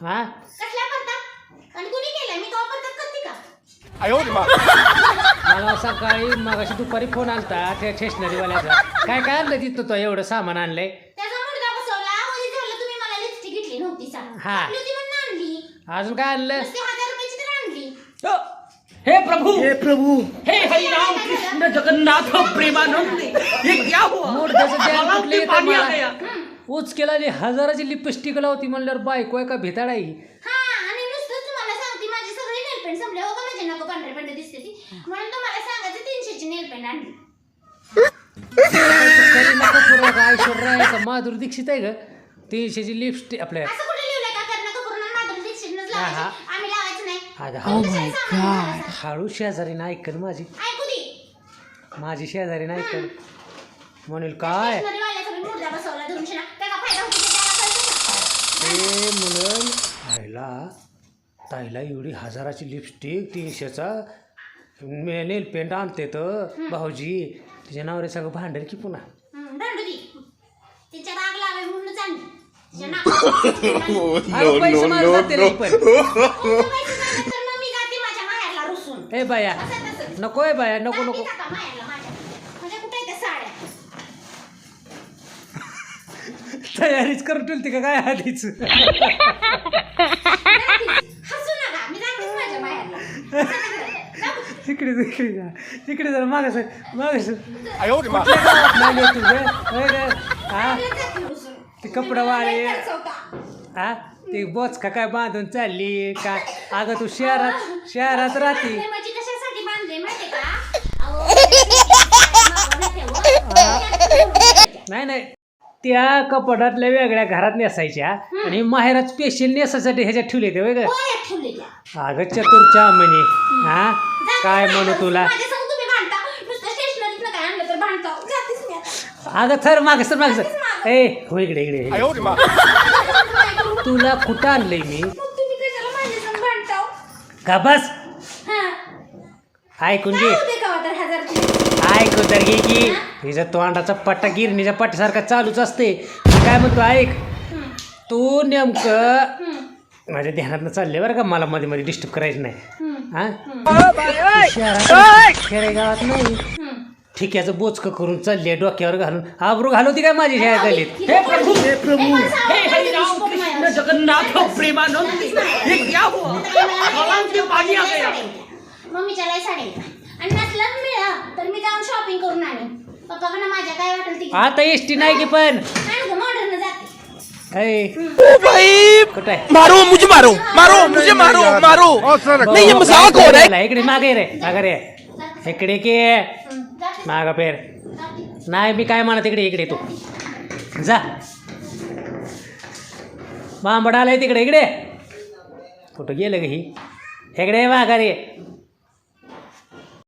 हा? मला सकाळी मगाशी दुपारी फोन आलता त्या स्टेशनरीवाल्याचा काय काय आणलं तिथं तो? एवढं सामान आणलंय? हा. अजून काय आणलं? हे प्रभू! हे प्रभू! हे हरिराम कृष्ण जगन्नाथ प्रेमानंद! क्या उच केला जे हजाराची लिपस्टिक लावती म्हणल्यावर बायको आहे का भिताड आहे हा आणि नुसतं तुम्हाला सांगते माझी सगळी नेल पेंट संपले. हो का माझे नको पांढरे पांढरे दिसते ती. म्हणून तुम्हाला सांगायचं तीनशेची नेल पेंट आणली करीना कपूर का ऐश्वर्या आहे का माधुरी दीक्षित आहे का तीनशेची लिपस्टिक आपल्या. असं कुठे लिहिलंय का? करणं कपूर आणि माधुरी दीक्षितनंच हा. लावायची. आम्ही लावायचं नाही. अगं, oh? हळू शेजारी ऐकल माझी. ऐकू दे. माझी शेजारी ऐकल म्हणेल काय? स्टेशनरीवाल्याचा बी मुर्दा बसवला ते म्हणून आईला ताईला एवढी हजाराची लिपस्टिक तीनशेचा नेल पेंट आणते तर. भाऊजी तिच्या नावावर सगळं भांडेल की पुन्हा? हं, अरे पैसे जाते रे पण. ए बाया. नको आहे बाया नको नको जाते का माहेरला माझ्या माझ्या कुठे आहेत त्या साड्या तयारीच करून ठेवली ती काय आधीच? तिकडे तिकडे जा तिकडे जा. मागास मागास नाही तुझे ते कपडा वाळे. हा? ती बोच का काय बांधून चालली का? अगं तू शहरात शहरात राहते. नाही नाही. त्या कपाटातल्या वेगळ्या घरात नेसायच्या. आणि माहेरात स्पेशल नेसायसाठी ह्याच्यात ठेवले ते वेगळं गोळ्यात ठेवले म्हणे हा. काय म्हणू तुला? माझ्यासमोर तर अगं थर माग सर माग सर ए हो इकडे इकडे तुला कुठं आणलंय मी? का बस? ऐकून घे. तर ऐकू तर घे की. हिचा तोंडाचा पट्टा गिरणीच्या पट्ट्यासारखा चालूच असते. मी काय म्हणतो ऐक. तू नेमकं माझ्या ध्यानात चालले बरं का? मला मध्ये मध्ये डिस्टर्ब करायचं नाही. हं, शहरात खेडेगावात नाही. ठिक्याचं बोचकं करून चालले डोक्यावर घालून. आबरू घालवती काय माझी शाळा गलीत हे प्रभु. हे प्रभू. हे हरि राम कृष्ण जगन्नाथ प्रेमानंद. ये क्या हुआ? आवाज में पानी आ गया मम्मीच्या लय साड्या आहेत. आणि नसलं मिळालं तर मी जाऊन शॉपिंग करून आणेन. पप्पाकडनं माझ्या काय वाटेल ती आता एस टी नाही की पण. मॉडर्न जाते. ऐ, ओ भाई कुठं आहे? मारो मुझे मारो मारो मुझे मारो मारो. नहीं ये मजाक हो रहा है. इकडे मागे रे मागे रे. इकडे की हं, जाते. मागा पेर जाते. नाही मी काय म्हणत इकडे इकडे तू. जा. बांबड आलाय तिकडे इकडे. कुठं गेलं ग ही? इकडे माघारी.